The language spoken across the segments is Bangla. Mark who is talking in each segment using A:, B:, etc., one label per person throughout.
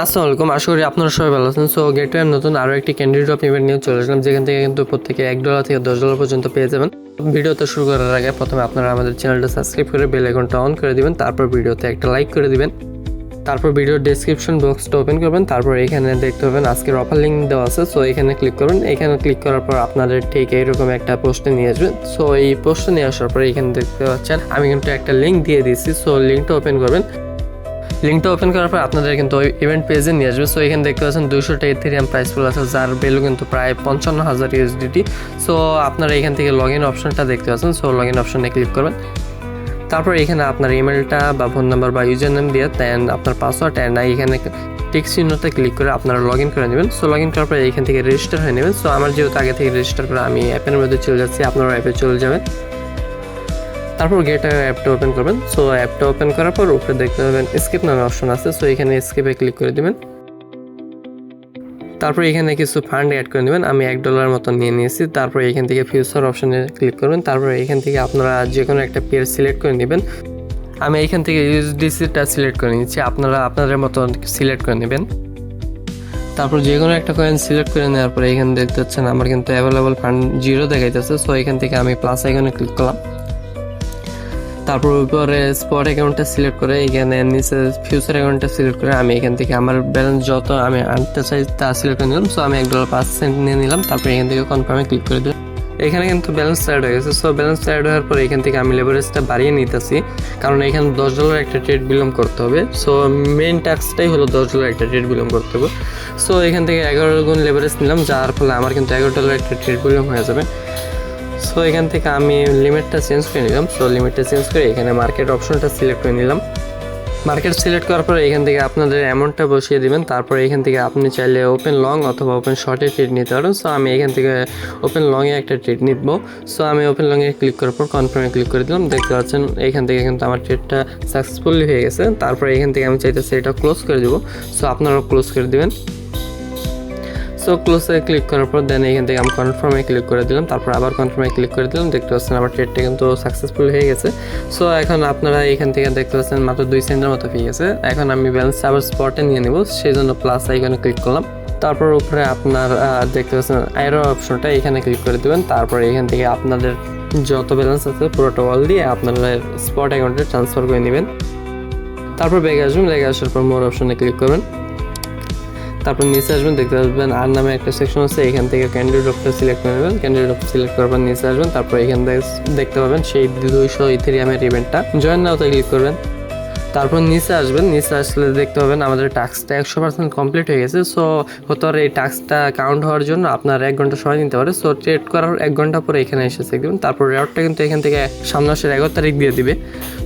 A: আসসালামু আলাইকুম। আশা করি আপনারা সবাই ভালো আছেন। সো গেটওয়ের নতুন আরও একটি ক্যান্ডিডেট অফ ইভেন্ট নিয়ে চলে আসলাম। যেখান থেকে কিন্তু প্রত্যেকে এক ডলার থেকে দশ ডলার পর্যন্ত পেয়ে যাবেন। ভিডিওতে শুরু করার আগে প্রথমে আপনারা আমাদের চ্যানেলটা সাবস্ক্রাইব করে বেল আইকনটা অন করে দিবেন। তারপর ভিডিওতে একটা লাইক করে দিবেন। তারপর ভিডিওর ডেসক্রিপশন বক্সটা ওপেন করবেন। তারপর এখানে দেখতে পাবেন আজকের অফার লিঙ্ক দেওয়া আছে। সো এখানে ক্লিক করবেন এখানে ক্লিক করার পর আপনাদের ঠিক এইরকম একটা পোস্টে নিয়ে আসবে সো এই পোস্টে নিয়ে আসার পর এখানে দেখতে পাচ্ছেন, আমি কিন্তু একটা লিঙ্ক দিয়ে দিয়েছি। সো লিঙ্কটা ওপেন করবেন। লিঙ্কটা ওপেন করার পর আপনাদের কিন্তু ওই ইভেন্ট পেজে নিয়ে আসবে। সো এখানে দেখতে পাচ্ছেন দুশোটা ইথেরিয়াম প্রাইস ফুল আছে, যার ভ্যালু কিন্তু প্রায় পঞ্চান্ন হাজার ইউএসডিটি সো আপনারা এখান থেকে লগ ইন অপশনটা দেখতে পাচ্ছেন। সো লগ ইন অপশনে ক্লিক করবেন। তারপর এখানে আপনার ইমেলটা বা ফোন নাম্বার বা ইউজার নেম দিয়ে দেন আপনার পাসওয়ার্ড অ্যান্ড এখানে টিক চিহ্নতে ক্লিক করে আপনারা লগ ইন করে নেবেন। সো লগ ইন করার পর এখান থেকে রেজিস্টার হয়ে নেবেন। সো আমার যেহেতু আগে থেকে রেজিস্টার করে আমি অ্যাপের মধ্যে চলে যাচ্ছি আপনারা অ্যাপে চলে যাবেন। তারপর গেট অ্যাপটা ওপেন করবেন। সো অ্যাপটা ওপেন করার পর উপরে দেখতে পাবেন স্কিপ নামে অপশন আছে। সো এখানে স্কিপে ক্লিক করে দিবেন। তারপর এখানে কিছু ফান্ড অ্যাড করে নেবেন। আমি এক ডলার মতো নিয়ে নিয়েছি। তারপর এখান থেকে ফিউচার অপশনে ক্লিক করবেন। তারপর এখান থেকে আপনারা যে কোনো একটা পেয়ার সিলেক্ট করে নেবেন। আমি এখান থেকে ইউএসডিসিটা সিলেক্ট করে নিচ্ছি। আপনারা আপনাদের মতো সিলেক্ট করে নেবেন। তারপর যে কোনো একটা কয়েন সিলেক্ট করে নেওয়ার পরে এখানে দেখতে পাচ্ছেন, আমার কিন্তু অ্যাভেলেবল ফান্ড জিরো দেখাইতেছে। সো এখান থেকে আমি প্লাস আইকনে ক্লিক করলাম। তারপর উপরে স্পট অ্যাকাউন্টটা সিলেক্ট করে এখানে নিচে ফিউচার অ্যাকাউন্টটা সিলেক্ট করে আমি এখান থেকে আমার ব্যালেন্স যত আমি আনতে চাই তা সিলেক্ট করে নিলাম। সো আমি এক ডলার পাঁচ সেন্ট নিয়ে নিলাম, তারপর এখান থেকে কনফার্মে ক্লিক করে দিলাম। এখানে কিন্তু ব্যালেন্স অ্যাড হয়ে গেছে। সো ব্যালেন্স অ্যাড হওয়ার পর এখান থেকে আমি লেভারেজটা বাড়িয়ে নিতেছি। কারণ এখানে দশ ডলার একটা ট্রেড বিলং করতে হবে। সো মেন ট্যাক্সটাই হলো দশ ডলার একটা ট্রেড বিলং করতে হবে। সো এখান থেকে এগারো গুণ লেভারেজ নিলাম, যার ফলে আমার কিন্তু এগারো ডলার একটা ট্রেড বিলং হয়ে যাবে। সো এখান থেকে আমি লিমিটটা চেঞ্জ করে নিলাম। সো লিমিটটা চেঞ্জ করে এখানে মার্কেট অপশনটা সিলেক্ট করে নিলাম। মার্কেট সিলেক্ট করার পরে এখান থেকে আপনাদের অ্যামাউন্টটা বসিয়ে দিবেন। তারপরে এখান থেকে আপনি চাইলে ওপেন লং অথবা ওপেন শর্টে ট্রিট নিতে পারেন। সো আমি এখান থেকে ওপেন লংয়ে একটা ট্রিট নিব। সো আমি ওপেন লংয়ে ক্লিক করার পর কনফার্মে ক্লিক করে দিলাম। দেখতে পাচ্ছেন, এখান থেকে কিন্তু আমার ট্রেডটা সাকসেসফুলি হয়ে গেছে। তারপরে এখান থেকে আমি চাইতেছি এটা ক্লোজ করে দেবো। সো আপনারাও ক্লোজ করে দিবেন। সো ক্লোজে ক্লিক করার পর দেন এখান থেকে আমি কনফার্মে ক্লিক করে দিলাম। তারপর আবার কনফার্মে ক্লিক করে দিলাম। দেখতে পাচ্ছেন আমার ট্রেডটা কিন্তু সাকসেসফুল হয়ে গেছে। সো এখন আপনারা এখান থেকে দেখতে পাচ্ছেন মাত্র দুই সেন্টের মতো পেয়ে গেছে এখন আমি ব্যালেন্স আবার স্পটে নিয়ে নেব। সেই জন্য প্লাস আইকনে ক্লিক করলাম। তারপর উপরে আপনার দেখতে পাচ্ছেন আইরো অপশনটা এখানে ক্লিক করে দেবেন। তারপর এখান থেকে আপনাদের যত ব্যালেন্স আছে পুরোটা অল দিয়ে আপনারা স্পট অ্যাকাউন্টে ট্রান্সফার করে নেবেন। তারপর ব্যাগে আসবেন। ব্যাগে আসার পর মোর অপশনে ক্লিক করবেন। তারপর নিচে আসবেন, দেখতে পাবেন আর নামে একটা সেকশন আছে, এখান থেকে ক্যান্ডিডেট ডক্টর সিলেক্ট করে নেবেন। ক্যান্ডিডেট অফ সিলেক্ট পর নিচে আসবেন, তারপর এখান থেকে দেখতে পাবেন সেই দুইশো ইথেরিয়ামের ইভেন্টটা জয়েন নাওতে ক্লিক করবেন। তারপর নিচে আসবেন, নিচে আসলে দেখতে পাবেন আমাদের টাস্কটা একশো পার্সেন্ট কমপ্লিট হয়ে গেছে। সো হতে পারে এই টাস্কটা কাউন্ট হওয়ার জন্য আপনার এক ঘণ্টা সময় নিতে পারে। সো ট্রেড করার এক ঘণ্টা পরে এখানে এসে দেবেন। তারপর রেওয়ার্ডটা কিন্তু এখান থেকে সামনে মাসের এগারো তারিখ দিয়ে দিবে।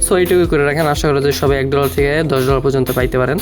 A: সো এইটুকু করে রাখেন। আশা করা যায় সবাই এক ডলার থেকে দশ ডলার পর্যন্ত পাইতে পারেন।